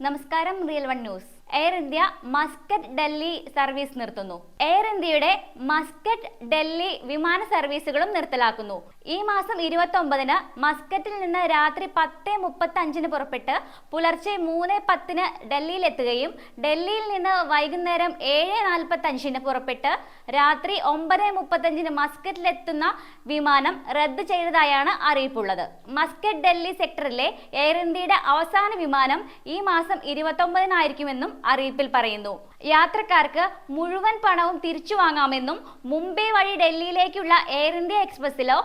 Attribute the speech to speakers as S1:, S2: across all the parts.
S1: നമസ്കാരം Real One News. Air India Muscat Delhi service നിർത്തുന്നു. Air ഇന്ത്യയുടെ മസ്കറ്റ് ഡൽഹി വിമാന സർവീസുകളും നിർത്തലാക്കുന്നു. ഈ മാസം ഇരുപത്തി ഒമ്പതിന് മസ്കറ്റിൽ നിന്ന് രാത്രി പത്ത് മുപ്പത്തി അഞ്ചിന് പുറപ്പെട്ട് പുലർച്ചെ മൂന്ന് പത്തിന് ഡൽഹിയിൽ എത്തുകയും ഡൽഹിയിൽ നിന്ന് വൈകുന്നേരം ഏഴ് നാൽപ്പത്തി അഞ്ചിന് പുറപ്പെട്ട് രാത്രി ഒമ്പത് മുപ്പത്തഞ്ചിന് മസ്കറ്റിലെത്തുന്ന വിമാനം റദ്ദ് ചെയ്തതായാണ് അറിയിപ്പുള്ളത്. മസ്കറ്റ് ഡൽഹി സെക്ടറിലെ എയർ ഇന്ത്യയുടെ അവസാന വിമാനം ഈ മാസം ഇരുപത്തി ഒമ്പതിനായിരിക്കുമെന്നും അറിയിപ്പിൽ പറയുന്നു. യാത്രക്കാർക്ക് മുഴുവൻ പണവും തിരിച്ചു വാങ്ങാമെന്നും മുംബൈ വഴി ഡൽഹിയിലേക്കുള്ള എയർ ഇന്ത്യ എക്സ്പ്രസിലോ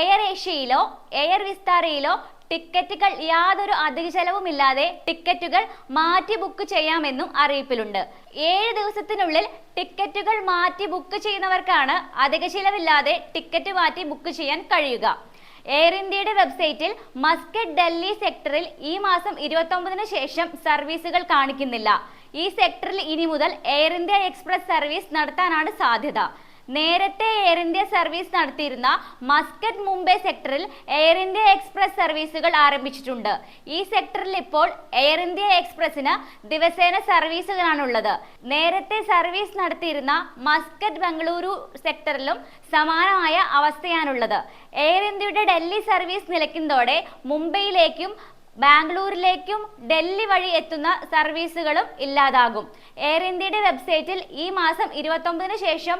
S1: എയർ ഏഷ്യയിലോ എയർ വിസ്താരയിലോ ടിക്കറ്റുകൾ യാതൊരു അധിക ചെലവുമില്ലാതെ ടിക്കറ്റുകൾ മാറ്റി ബുക്ക് ചെയ്യാമെന്നും അറിയിപ്പിലുണ്ട്. ഏഴ് ദിവസത്തിനുള്ളിൽ ടിക്കറ്റുകൾ മാറ്റി ബുക്ക് ചെയ്യുന്നവർക്കാണ് അധിക ചിലവില്ലാതെ ടിക്കറ്റ് മാറ്റി ബുക്ക് ചെയ്യാൻ കഴിയുക. എയർ ഇന്ത്യയുടെ വെബ്സൈറ്റിൽ മസ്കറ്റ് ഡൽഹി സെക്ടറിൽ ഈ മാസം ഇരുപത്തൊമ്പതിന് ശേഷം സർവീസുകൾ കാണിക്കുന്നില്ല. ഈ സെക്ടറിൽ ഇനി മുതൽ എയർ ഇന്ത്യ എക്സ്പ്രസ് സർവീസ് നടത്താനാണ് സാധ്യത. നേരത്തെ എയർ ഇന്ത്യ സർവീസ് നടത്തിയിരുന്ന മസ്കറ്റ് മുംബൈ സെക്ടറിൽ എയർ ഇന്ത്യ എക്സ്പ്രസ് സർവീസുകൾ ആരംഭിച്ചിട്ടുണ്ട്. ഈ സെക്ടറിൽ ഇപ്പോൾ എയർ ഇന്ത്യ എക്സ്പ്രസിന് ദിവസേന സർവീസുകളാണുള്ളത് നേരത്തെ സർവീസ് നടത്തിയിരുന്ന മസ്കറ്റ് ബംഗളൂരു സെക്ടറിലും സമാനമായ അവസ്ഥയാണുള്ളത്. എയർ ഇന്ത്യയുടെ ഡൽഹി സർവീസ് നിലയ്ക്കുന്നതോടെ മുംബൈയിലേക്കും ബാംഗ്ലൂരിലേക്കും ഡൽഹി വഴി എത്തുന്ന സർവീസുകളും ഇല്ലാതാകും. എയർ ഇന്ത്യയുടെ വെബ്സൈറ്റിൽ ഈ മാസം ഇരുപത്തൊമ്പതിന് ശേഷം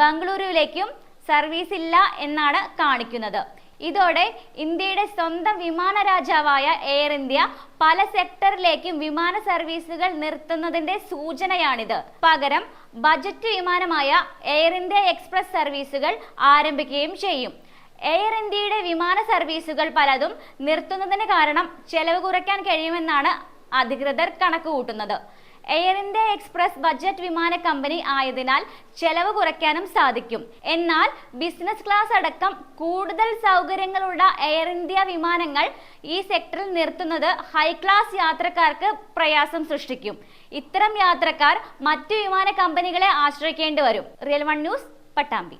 S1: ബംഗളൂരുവിലേക്കും സർവീസ് ഇല്ല എന്നാണ് കാണിക്കുന്നത്. ഇതോടെ ഇന്ത്യയുടെ സ്വന്തം വിമാന രാജാവായ എയർ ഇന്ത്യ പല സെക്ടറിലേക്കും വിമാന സർവീസുകൾ നിർത്തുന്നതിന്റെ സൂചനയാണിത്. പകരം ബജറ്റ് വിമാനമായ എയർ ഇന്ത്യ എക്സ്പ്രസ് സർവീസുകൾ ആരംഭിക്കുകയും ചെയ്യും. എയർ ഇന്ത്യയുടെ വിമാന സർവീസുകൾ പലതും നിർത്തുന്നതിന് കാരണം ചെലവ് കുറയ്ക്കാൻ കഴിയുമെന്നാണ് അധികൃതർ കണക്കുകൂട്ടുന്നത്. എയർ ഇന്ത്യ എക്സ്പ്രസ് ബജറ്റ് വിമാന കമ്പനി ആയതിനാൽ ചെലവ് കുറയ്ക്കാനും സാധിക്കും. എന്നാൽ ബിസിനസ് ക്ലാസ് അടക്കം കൂടുതൽ സൗകര്യങ്ങളുള്ള എയർ ഇന്ത്യ വിമാനങ്ങൾ ഈ സെക്ടറിൽ നിർത്തുന്നത് ഹൈ ക്ലാസ് യാത്രക്കാർക്ക് പ്രയാസം സൃഷ്ടിക്കും. ഇത്തരം യാത്രക്കാർ മറ്റു വിമാന കമ്പനികളെ ആശ്രയിക്കേണ്ടി വരും. Real one news Pattambi